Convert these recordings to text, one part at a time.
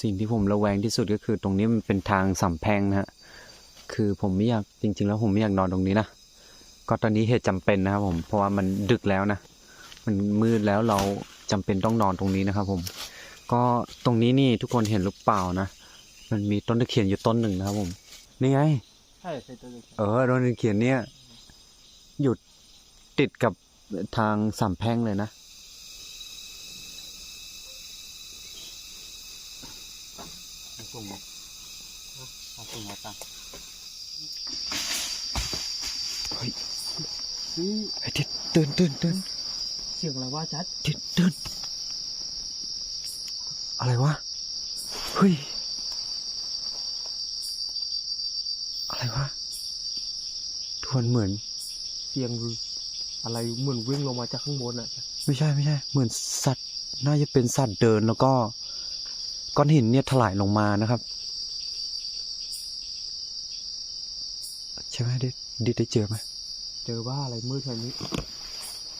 สิ่งที่ผมระแวงที่สุดก็คือตรงนี้มันเป็นทางสำแพงนะฮะคือผมไม่อยากจริง ๆ แล้วผมไม่อยากนอนตรงนี้นะก็ตอนนี้เหตุจำเป็นนะครับผมเพราะว่ามันดึกแล้วนะมันมืดแล้วเราจำเป็นต้องนอนตรงนี้นะครับผมก็ตรงนี้นี่ทุกคนเห็นหรือเปล่านะมันมีต้นตะเคียนอยู่ต้นหนึ่งนะครับผมนี่ไงใช่ใช่ตัวเออต้นตะเคียนเนี่ยอยู่ติดกับทางสามแพร่งเลยนะ ส่งมาเอาส่งมาตังเฮ้ยนี่ไอ้ทิศตื่นตื่นตื่นเสียงอะไรวะจัดทิศตื่นอะไรวะ เฮ้ย อะไรวะทวนเหมือนเสียงอะไรเหมือนวิ่งลงมาจากข้างบนอะ ไม่ใช่ไม่ใช่ เหมือนสัตว์ น่าจะเป็นสัตว์เดินแล้วก็ ก้อนหินเนี่ยถลายลงมานะครับ ใช่ไหมดิดดิดได้เจอไหมเจอว่าอะไรมืดแถวนี้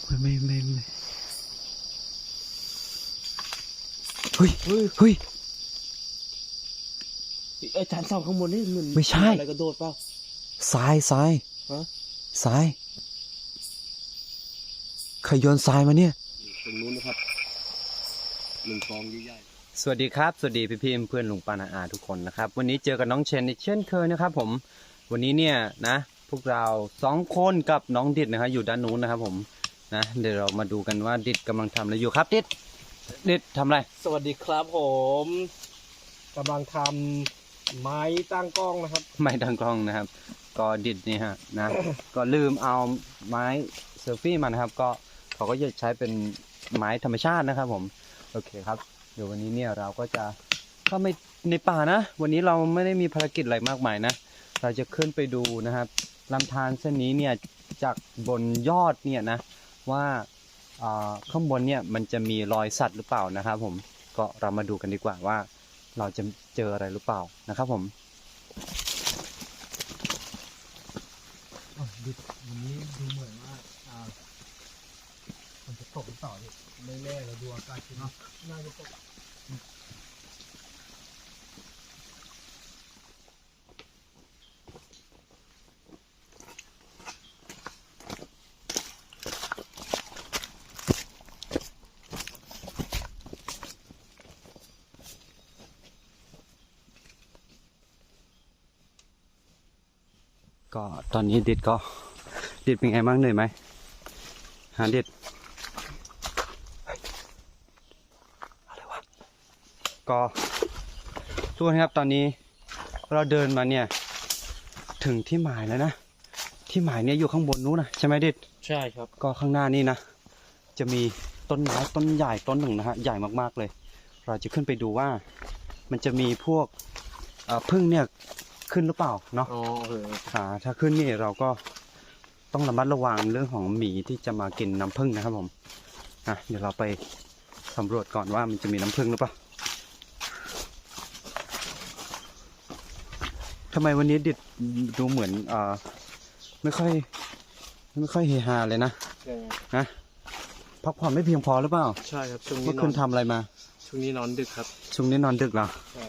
ไม่ไม่ไม่ไม่เฮ้ยเฮ้ยเฮ้ยไอ้จานสองข้างบนนี่เหมือนไม่ใช่ อะไรกระโดดเปล่าทรายทรายฮะทรายใครโยนทรายมาเนี่ยตรงนู้นนะครับหนึ่งกองใหญ่ สวัสดีครับ สวัสดีพี่พี่เพื่อนลุงปานาอาทุกคนนะครับ วันนี้เจอกับน้องเชนอีกเช่นเคยนะครับ ผม วันนี้เนี่ยนะ พวกเราสองคนกับน้องดิดนะครับอยู่ด้านนู้นนะครับ ผมนะเดี๋ยวเรามาดูกันว่าดิดกำลังทำอะไรอยู่ครับดิดดิดทำอะไรๆสวัสดีครับผมกำลังทำไม้ตั้งกล้องนะครับ ไม่ดังกล้องนะครับ ก็ดิดนี่ฮะนะ ก็ลืมเอาไม้เซลฟี่มานะครับ ก็เขาก็จะใช้เป็นไม้ธรรมชาตินะครับ ผม โอเคครับ เดี๋ยววันนี้เนี่ยเราก็จะเข้าไปในป่านะ วันนี้เราไม่ได้มีภารกิจอะไรมากมายนะ เราจะขึ้นไปดูนะครับลำธารเส้นนี้เนี่ยจากบนยอดเนี่ยนะว่าอ่าข้างบนเนี่ยมันจะมีรอยสัตว์หรือเปล่านะครับผมก็เรามาดูกันดีกว่าว่าเราจะเจออะไรหรือเปล่านะครับผม ดิวันนี้ดูเหมือนว่าอ่ามันจะตกหรือเปล่าเนี่ย ไม่แน่เราดูอากาศเนาะน่าจะตกก็ตอนนี้ดิดก็ดิดเป็นไงบ้างเหนื่อยไหมหาดิดเฮ้ยอะไรวะ ก็ทุกคนครับตอนนี้เราเดินมาเนี่ย ถึงที่หมายแล้วนะ ที่หมายเนี่ยอยู่ข้างบนนู้นนะใช่ไหมดิดใช่ครับ ก็ข้างหน้านี่นะ จะมีต้นไม้ต้นใหญ่ต้นหนึ่งนะฮะใหญ่มากๆเลย เราจะขึ้นไปดูว่า มันจะมีพวกเอ่อพึ่งเนี่ยขึ้นหรือเปล่าเนาะอ๋อเอออ่าถ้าขึ้นนี่เราก็ต้องระมัดระวังเรื่องของหมีที่จะมากินน้ำผึ้งนะครับผมอะเดี๋ยวเราไปสำรวจก่อนว่ามันจะมีน้ำผึ้งหรือเปล่า ทำไมวันนี้ดิดดูเหมือนอ่าไม่ค่อย ไม่ค่อยเฮฮาเลยนะนะพักผ่อนไม่เพียงพอหรือเปล่าใช่ครับช่วงนี้เมื่อนอคืนนทำอะไรมาช่วงนี้นอนดึกครับ ช่วงนี้นอนดึกเหรอใช่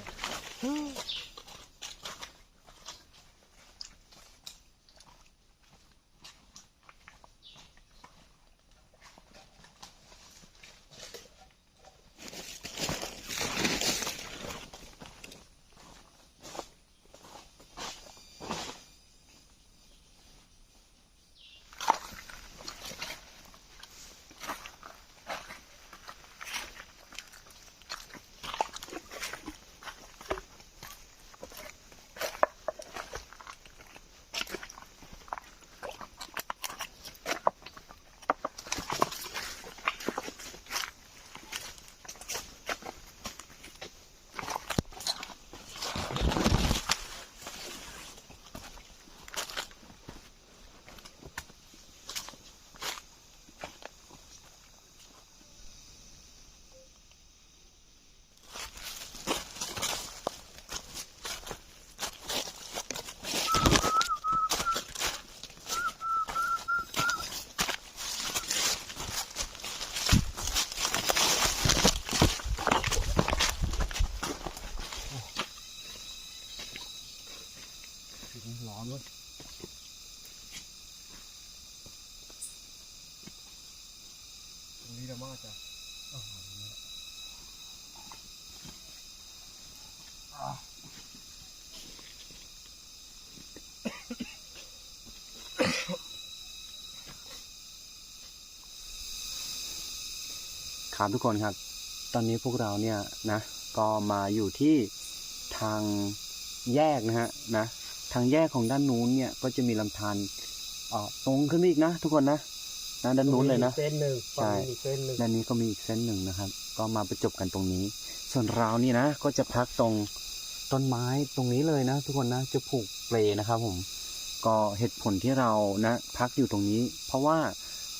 ครับทุกคนครับ ตอนนี้พวกเราเนี่ยนะก็มาอยู่ที่ทางแยกนะฮะนะทางแยกของด้านนู้นเนี่ยก็จะมีลำธารเอ่อตรงขึ้นไปอีกนะ ทุกคนนะนะด้านนู้นเลยนะเส้นหนึ่งใช่ฝั่งนี้มีเส้นหนึ่งด้านนี้ก็มีอีกเส้นหนึ่งนะครับ ก็มาประจบกันตรงนี้ ส่วนเรานี่นะ ก็จะพักตรงต้นไม้ตรงนี้เลยนะ ทุกคนนะจะผูกเปลนะครับผมก็เหตุผลที่เรานะ พักอยู่ตรงนี้ เพราะว่า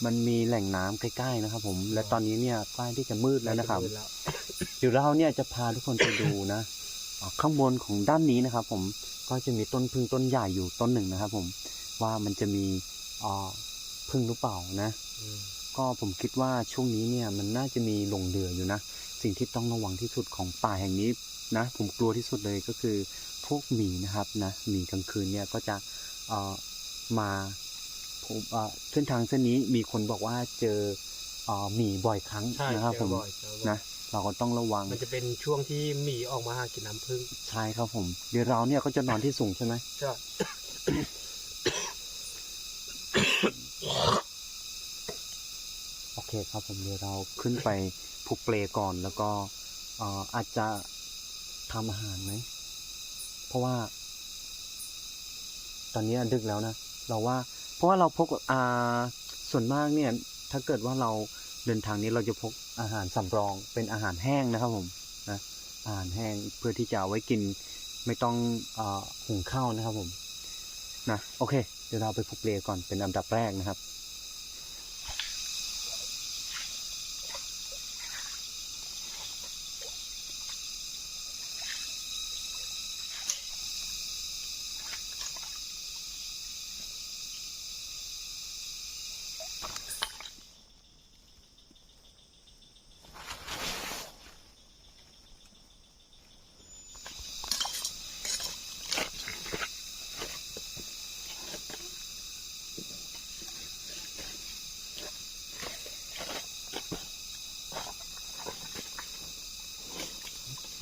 มันมีแหล่งน้ำใกล้ๆนะครับ ผม และตอนนี้เนี่ยใกล้ที่จะมืดแล้วนะครับมืดแล้วเดี๋ยวเราเนี่ยจะพาทุกคนไปดูนะอ่าข้างบนของด้านนี้นะครับ ผมก็จะมีต้นพึ่งต้นใหญ่อยู่ต้นหนึ่งนะครับ ผมว่ามันจะมีอ่าพึ่งหรือเปล่านะอืมก็ผมคิดว่าช่วงนี้เนี่ยมันน่าจะมีหลงเหลืออยู่นะ สิ่งที่ต้องระวังที่สุดของป่าแห่งนี้นะ ผมกลัวที่สุดเลยก็คือพวกหมีนะครับนะหมีกลางคืนเนี่ยก็จะเอ่อมา ผมเอ่อเส้นทางเส้นนี้มีคนบอกว่าเจอเอ่อหมีบ่อยครั้งใช่นะครับเจผอมบ่อยเจอบ่อยนะเราก็ต้องระวัง มันจะเป็นช่วงที่หมีออกมาหากินน้ำผึ้งใช่ครับผม เดี๋ยวเราเนี่ยก็จะนอนที่สูงใช่ไหมใช่โอเคครับผมเดี๋ยวเราขึ้นไปผูกเปลก่อนแล้วก็เอ่ออาจจะทำอาหารไหม เพราะว่า ตอนนี้ดึกแล้วนะ เราว่า เพราะว่าเราพกอ่าส่วนมากเนี่ยถ้าเกิดว่าเราเดินทางนี้เราจะพกอาหารสำรองเป็นอาหารแห้งนะครับผมนะอาหารแห้งเพื่อที่จะไว้กินไม่ต้องอหุงข้าวนะครับผมนะโอเค เดี๋ยวเราไปพกเปลก่อนเป็นอันดับแรกนะครับ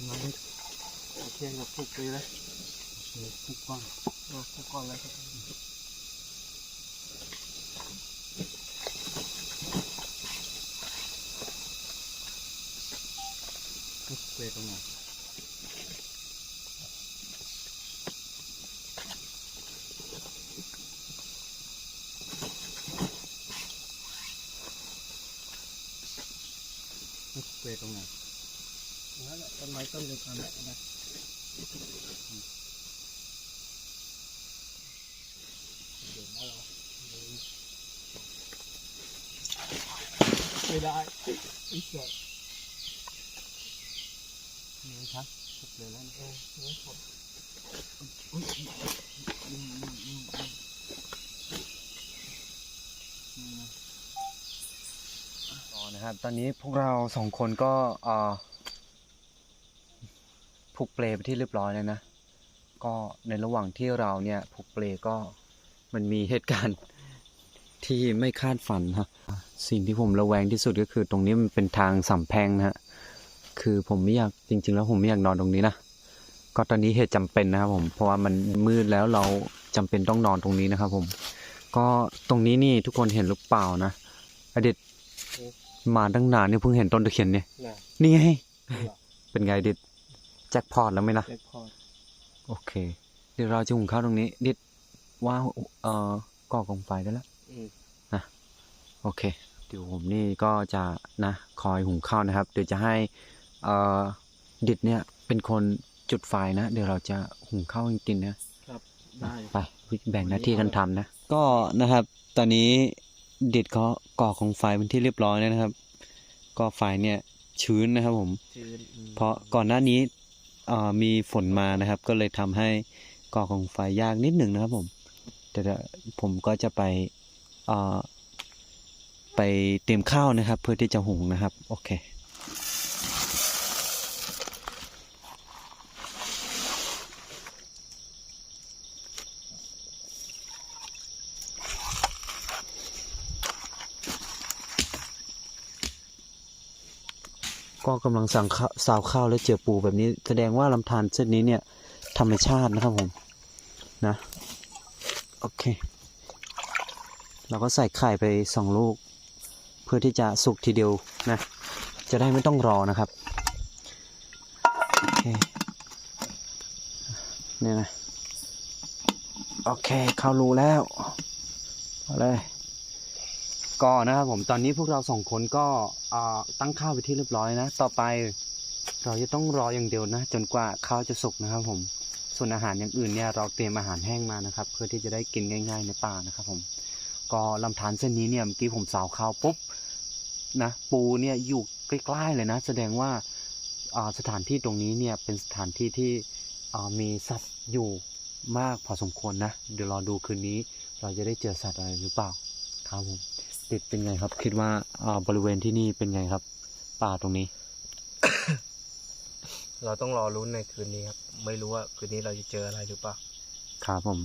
มาดิโอเคเราปลุกไปเลยผูกก่อนเราปลุกก่อนเลยครับผูกเปลตรงไหนผูกเปลตรงไหน ต้นไม้ต้นเดียวกันแหละนะเดี๋ยวนะเราไม่ได้ไม่เสร็จนี่ครับผูกเปลแล้วนะเออไม่ผมต่อนะครับ ตอนนี้พวกเราสองคนก็เอ่อ ผูกเปลไปที่เรียบร้อยแล้วนะ ก็ในระหว่างที่เราเนี่ยผูกเปลก็มันมีเหตุการณ์ที่ไม่คาดฝันฮะสิ่งที่ผมระแวงที่สุดก็คือตรงนี้มันเป็นทางสำแพงนะฮะคือผมไม่อยากจริง ๆ แล้วผมไม่อยากนอนตรงนี้นะก็ตอนนี้เหตุจำเป็นนะครับผมเพราะว่ามันมืดแล้วเราจำเป็นต้องนอนตรงนี้นะครับ ผม ก็ตรงนี้นี่ทุกคนเห็นหรือเปล่านะอดิตมาตั้งนานเนี่ยเพิ่งเห็นต้นตะเคียนเนี่ยนี่ไงเป็นไงดิด จ็คพอตแล้วไหมนะเล็กพอโอเค เดี๋ยวเราจะหุงข้าวตรงนี้ดิดว่าเอ่อก่อกองไฟได้แล้วอืมโอเค เดี๋ยวผมนี่ก็จะนะคอยหุงข้าวนะครับ เดี๋ยวจะให้เอ่อดิดเนี่ยเป็นคนจุดไฟนะ เดี๋ยวเราจะหุงข้าวกินนะได้ไปแบ่งหน้าที่กันทำนะ ก็นะครับ ตอนนี้ดิดเขาก่อของไฟเป็นที่เรียบร้อยแล้วนะครับ ก็ไฟเนี่ยชื้นนะครับผมชื้นอืมเพราะก่อนหน้านี้เอ่อ มีฝนมานะครับ ก็เลยทำให้ก่อของไฟยากนิดหนึ่งนะครับผมแต่ผมก็จะไปไปเตรียมข้าวนะครับ เพื่อที่จะหุงนะครับ โอเค กำลังสั่งข้าวสาวข้าวและเจือปูแบบนี้ แสดงว่าลำธารเส้นนี้เนี่ย ธรรมชาตินะครับผมนะ โอเค เราก็ใส่ไข่ไปสองลูก เพื่อที่จะสุกทีเดียวนะ จะได้ไม่ต้องรอนะครับ โอเคเนี่ยนะ โอเค เข้ารูแล้วเอาเลย ก็นะครับผมตอนนี้พวกเราสองคนก็ตั้งข้าวไปที่เรียบร้อยนะ ต่อไปเราจะต้องรออย่างเดียวนะ จนกว่าข้าวจะสุกนะครับผมส่วนอาหารอย่างอื่นเนี่ยเราเตรียมอาหารแห้งมานะครับ เพื่อที่จะได้กินง่าย ๆ ในป่านะครับผมก็ลำธารเส้นนี้เนี่ยเมื่อกี้ผมสาวข้าวปุ๊บนะปูเนี่ยอยู่ใกล้ๆเลยนะ แสดงว่าสถานที่ตรงนี้เนี่ยเป็นสถานที่ที่มีสัตว์อยู่มากพอสมควรนะ เดี๋ยวรอดูคืนนี้ เราจะได้เจอสัตว์อะไรหรือเปล่าครับผม ติดเป็นไงครับ คิดว่าอ่าบริเวณที่นี่เป็นไงครับ ป่าตรงนี้ เราต้องรอรุ้นในคืนนี้ครับ ไม่รู้ว่าคืนนี้เราจะเจออะไรหรือเปล่าครับผม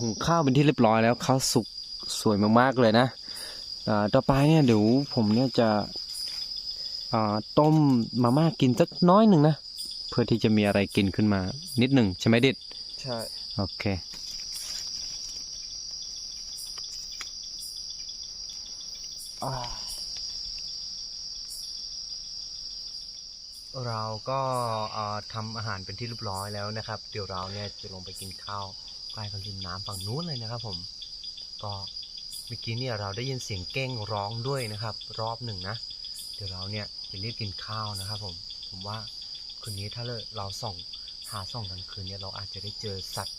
หุงข้าวเป็นที่เรียบร้อยแล้วข้าวสุกสวยมากๆเลยนะอ่าต่อไปเนี่ยเดี๋ยวผมเนี่ยจะอ่า ต้มมาม่ากินสักน้อยหนึ่งนะ เพื่อที่จะมีอะไรกินขึ้นมานิดหนึ่งใช่ไหมดิดใช่ โอเค เราก็เอ่อทำอาหารเป็นที่เรียบร้อยแล้วนะครับ เดี๋ยวเราเนี่ยจะลงไปกินข้าวใกล้กับริมน้ำฝั่งนู้นเลยนะครับ ผม ก็เมื่อกี้เนี่ยเราได้ยินเสียงเก้งร้องด้วยนะครับ รอบหนึ่งนะ เดี๋ยวเราเนี่ย จะรีบกินข้าวนะครับผมผมว่าคืนนี้ถ้าเราส่องหาส่องกลางคืนเนี่ยเราอาจจะได้เจอสัตว์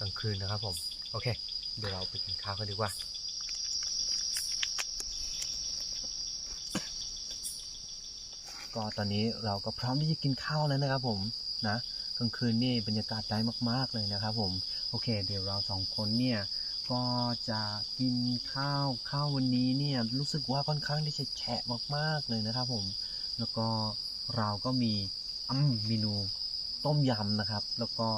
กลางคืนนะครับผมโอเค เดี๋ยวเราไปกินข้าวกันดีกว่าก็ตอนนี้เราก็พร้อมที่จะกินข้าวแล้วนะครับผมนะกลางคืนนี่บรรยากาศได้มาก ๆเลยนะครับผมโอเค เดี๋ยวเราสองคนเนี่ย ก็จะกินข้าวข้าววันนี้เนี่ยรู้สึกว่าค่อนข้างที่จะแฉะมากๆเลยนะครับผม แล้วก็เราก็มีอืมเมนูต้มยำนะครับ แล้วก็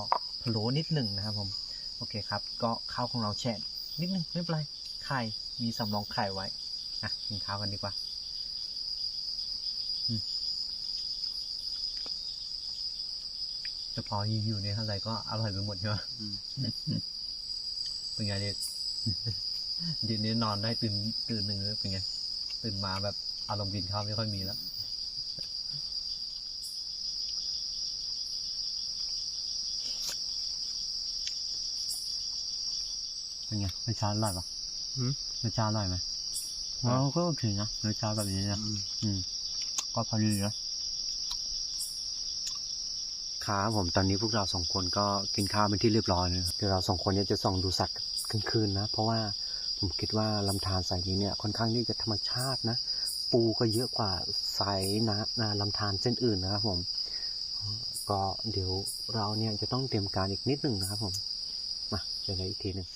พะโล้นิดหนึ่งนะครับผมโอเคครับ ก็ข้าวของเราแฉะนิดหนึ่งไม่เป็นไรไข่มีสำรองไข่ไว้อะกินข้าวกันดีกว่าแต่พออยู่ในเท่าไหร่ก็อร่อยไปหมดใช่ไหม เป็นไงเด็ดเดี๋ยวนี้นอนได้ตื่นตื่นหนึ่งเลยเป็นไงตื่นมาแบบอารมณ์กินข้าวไม่ค่อยมีแล้วเป็นไงรสชาติอร่อยปะหืมรสชาติอร่อยไหมอ๋อก็โอเคนะรสชาติแบบนี้นะอืม ก็พอดีนะครับผมตอนนี้พวกเราสองคนก็กินข้าวเป็นที่เรียบร้อยนะครับเดี๋ยวเราสองคนเนี่ยจะส่องดูสัตว์ กลางคืนนะ เพราะว่าผมคิดว่าลำธารสายนี้เนี่ยค่อนข้างที่จะธรรมชาตินะ ปูก็เยอะกว่าสายนะนาลำธารเส้นอื่นนะครับผม ก็เดี๋ยวเราเนี่ยจะต้องเตรียมการอีกนิดหนึ่งนะครับผม มาเจอกันอีกทีหนึ่ง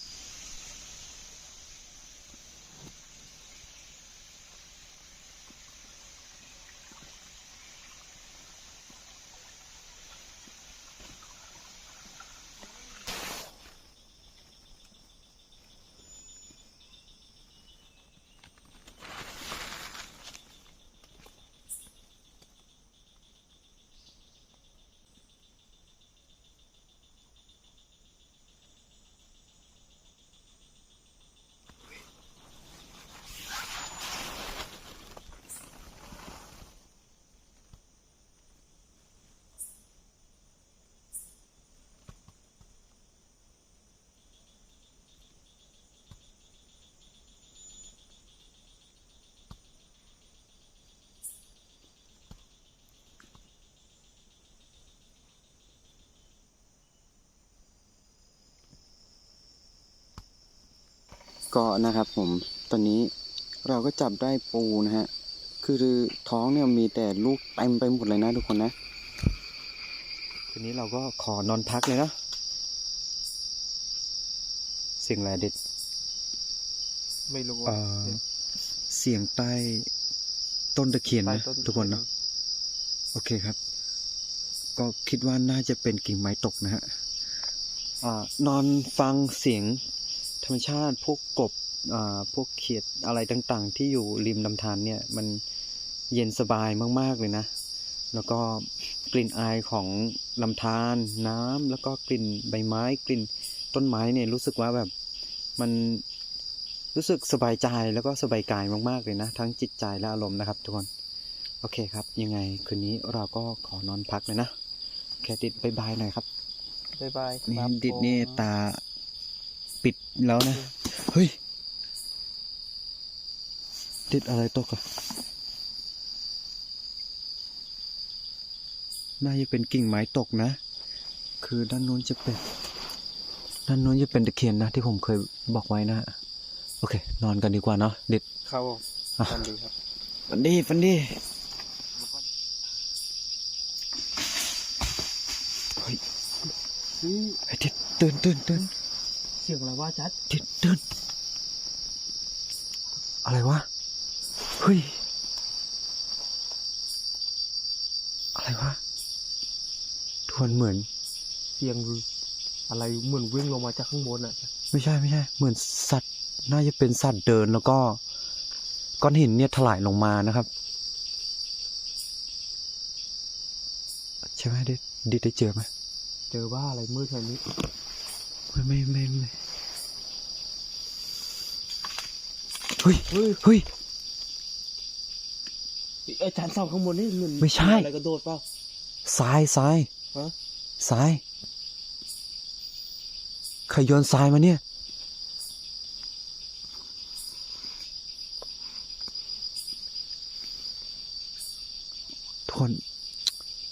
ก็นะครับผมตอนนี้เราก็จับได้ปูนะฮะ คือท้องเนี่ยมีแต่ลูกเต็มไปหมดเลยนะทุกคนนะ ทีนี้เราก็ขอนอนพักเลยนะ เสียงอะไรเด็ด ไม่รู้เอ่ว่าอเสียงใต้ต้นตะเคียนใต้นะต้นทุกคนเนาะโอเคครับ ก็คิดว่าน่าจะเป็นกิ่งไม้ตกนะฮะอานอนฟังเสียงธ รรมชาติ พวกกบอ่าพวกเขียดอะไรต่างๆ ที่อยู่ริมลำธารเนี่ยมันเย็นสบายมากๆเลยนะ แล้วก็กลิ่นอายของลำธารน้ำแล้วก็กลิ่นใบไม้ กลิ่นต้นไม้เนี่ยรู้สึกว่าแบบมันรู้สึกสบายใจแล้วก็สบายกายมากๆเลยนะ ทั้งจิตใจและอารมณ์นะครับทุกคน โอเคครับ ยังไงคืนนี้เราก็ขอนอนพักเลยนะแค่ติดบายบายหน่อยครับบ๊ายบายนี่ดิดนี่ตาปิด แล้วนะ เฮ้ยดิดอะไรตกอะน่าจะเป็นกิ่งไม้ตกนะ คือด้านนู้นจะเป็น ด้านนู้นจะเป็นตะเคียนนะ ที่ผมเคยบอกไว้นะ โอเค นอนกันดีกว่าเนาะดิดครับอะฟันดีครับฝันดีฝันดีเฮ้ยไอ้ดิดตื่นตื่นตื่น เสียงอะไรว่าจัดดิดตื่นอะไรวะ เฮ้ย อะไรวะทวนเหมือน เสียงอะไรเหมือนวิ่งลงมาจากข้างบนอะ ไม่ใช่ไม่ใช่ เหมือนสัตว์ น่าจะเป็นสัตว์เดินแล้วก็ ก้อนหินเนี่ยถลายลงมานะครับ ใช่ไหมดิดดิดได้เจอไหม เจอว่าอะไรมืดแถวนี้ ไม่ไม่ไม่ไม่เฮ้ยเฮ้ยเฮ้ยอาจารย์สองข้างบนนี่เหมือนไม่ใช่อะไรกระโดดเปล่าทรายทรายฮะทรายใครโยนทรายมาเนี่ยทวน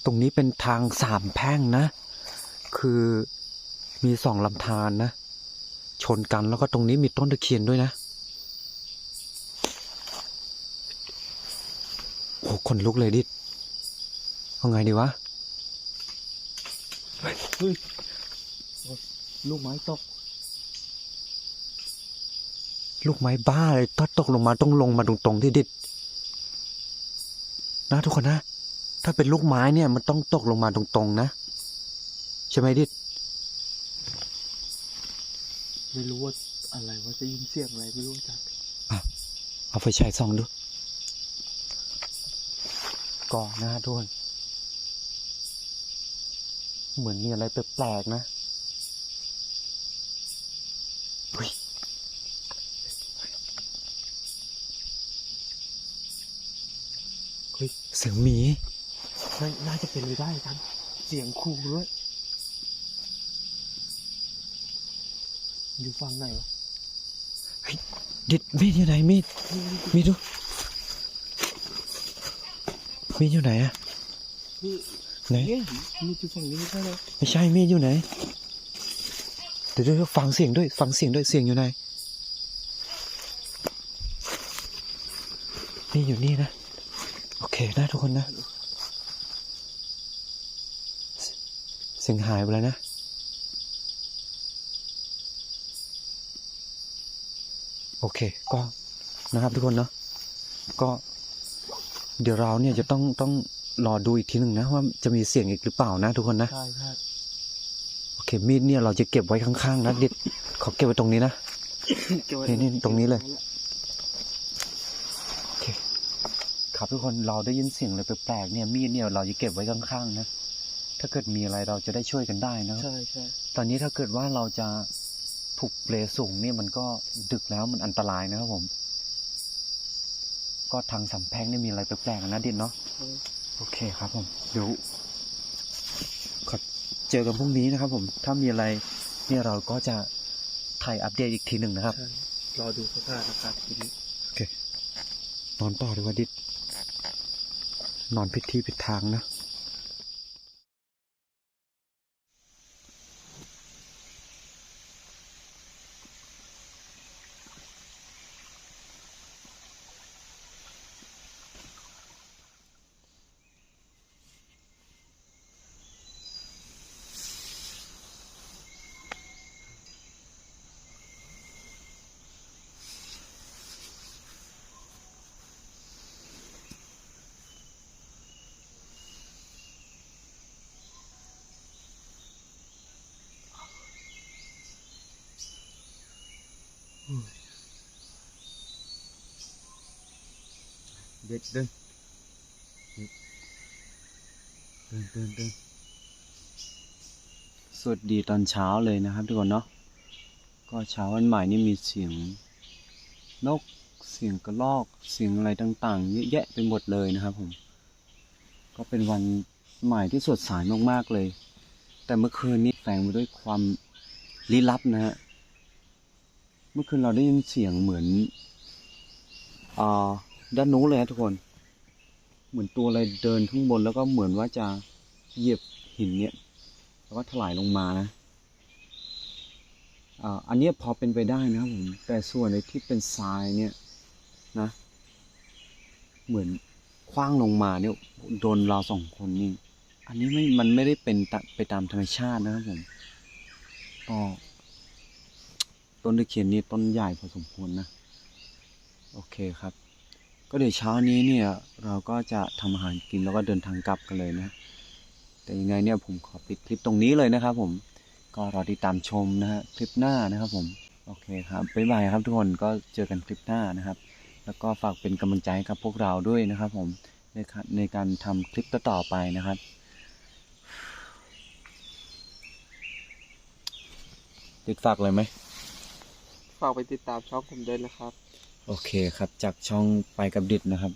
ตรงนี้เป็นทางสามแพร่งนะ คือ มีสองลำธารนะ ชนกันแล้วก็ตรงนี้มีต้นตะเคียนด้วยนะโอ้คนลุกเลยดิเอาไงดีวะเฮ้ยลูกไม้ตก ลูกไม้บ้าเลยถ้าตกลงมาต้องลงมาตรงๆที่ดิดนะทุกคนนะ ถ้าเป็นลูกไม้เนี่ยมันต้องตกลงมาตรงๆนะ ใช่ไหมดิด ไม่รู้ว่าอะไรว่าจะยินเสียงอะไรไม่รู้อาจารย์เอาไฟฉายส่องดูก่อนนะทุกคนเหมือนมีอะไรแปลกๆนะเฮ้ยเฮ้ยเสียงหมีน่าน่าจะเป็นไปได้อาจารย์เสียงขู่ด้วย อยู่ฝั่งไหนวะดิดมีดอยู่ไหนมีดมีดดูมีดอยู่ไหนอะนี่ไหนเฮ้ยมีอยู่ฝั่งนี้ไม่ใช่เหรอไม่ใช่มีดอยู่ไหนเดี๋ยวเดี๋ยวฟังเสียงด้วยฟังเสียงด้วยเสียงอยู่ไหนนี่อยู่นี่นะ โอเคนะทุกคนนะ เสเสียงหายไปแล้วนะ โอเค ก็นะครับทุกคนเนาะก็ เดี๋ยวเราเนี่ยจะต้องต้องรอดูอีกทีหนึ่งนะว่าจะมีเสียงอีกหรือเปล่านะทุกคนนะใช่ใช่โอเค มีดเนี่ยเราจะเก็บไว้ข้างๆนะเด็ดขอเก็บไว้ตรงนี้นะนี่นี่ตรงนี้เลยโอเค ครับทุกคนเราได้ยินเสียงอะไรแปลกๆเนี่ย มีดเนี่ยเราจะเก็บไว้ข้างๆนะถ้าเกิดมีอะไรเราจะได้ช่วยกันได้นะใช่ใช่ตอนนี้ถ้าเกิดว่าเราจะ ผูกเปลสูงเนี่ยมันก็ดึกแล้วมันอันตรายนะครับผม ก็ทางสำแพงเนี่ยมีอะไรแปลกๆนะเด็ดเนาะโอเคครับผมเดี๋ยวขอเจอกันพรุ่งนี้นะครับ ผม ถ้ามีอะไรเนี่ยเราก็จะถ่ายอัปเดตอีกทีหนึ่งนะครับใช่รอดูสถานการณ์ทีนี้นอนต่อดีกว่าดิดนอนผิดที่ผิดทางนะ เด็ดเดินเดินเดินเดินสวัสดีตอนเช้าเลยนะครับทุกคนเนาะก็เช้าวันใหม่นี่มีเสียงนกเสียงกระรอกเสียงอะไรต่างๆเยอะแยะไปหมดเลยนะครับผม ก็เป็นวันใหม่ที่สดใสมากๆเลย แต่เมื่อคืนนี้แฝงมาด้วยความลี้ลับนะฮะ เมื่อคืนเราได้ยินเสียงเหมือนอ่าด้านนู้นเลยฮะทุกคน เหมือนตัวอะไรเดินข้างบนแล้วก็เหมือนว่าจะเหยียบหินเนี่ยแล้วก็ถลายลงมานะอ่าอันเนี้ยพอเป็นไปได้นะครับผมแต่ส่วนในที่เป็นทรายเนี่ยนะ เหมือนคว้างลงมาเนี่ยโดนเราสองคนนี่อันนี้ไม่มันไม่ได้เป็นตะไปตามธรรมชาตินะครับผมก็ ต้นตะเคียนนี่ต้นใหญ่พอสมควรนะ โอเคครับ ก็เดี๋ยวเช้านี้เนี่ยเราก็จะทำอาหารกินแล้วก็เดินทางกลับกันเลยนะ แต่ยังไงเนี่ยผมขอปิดคลิปตรงนี้เลยนะครับผม ก็รอติดตามชมนะฮะคลิปหน้านะครับผม โอเคครับบ๊ายบายครับทุกคน ก็เจอกันคลิปหน้านะครับ แล้วก็ฝากเป็นกำลังใจให้กับพวกเราด้วยนะครับผมในการในการทำคลิปต่อๆไปนะครับติดฝากเลยไหม ฝากไปติดตามช่องผมด้วยนะครับ โอเคครับ จากช่องไปกับดิดนะครับ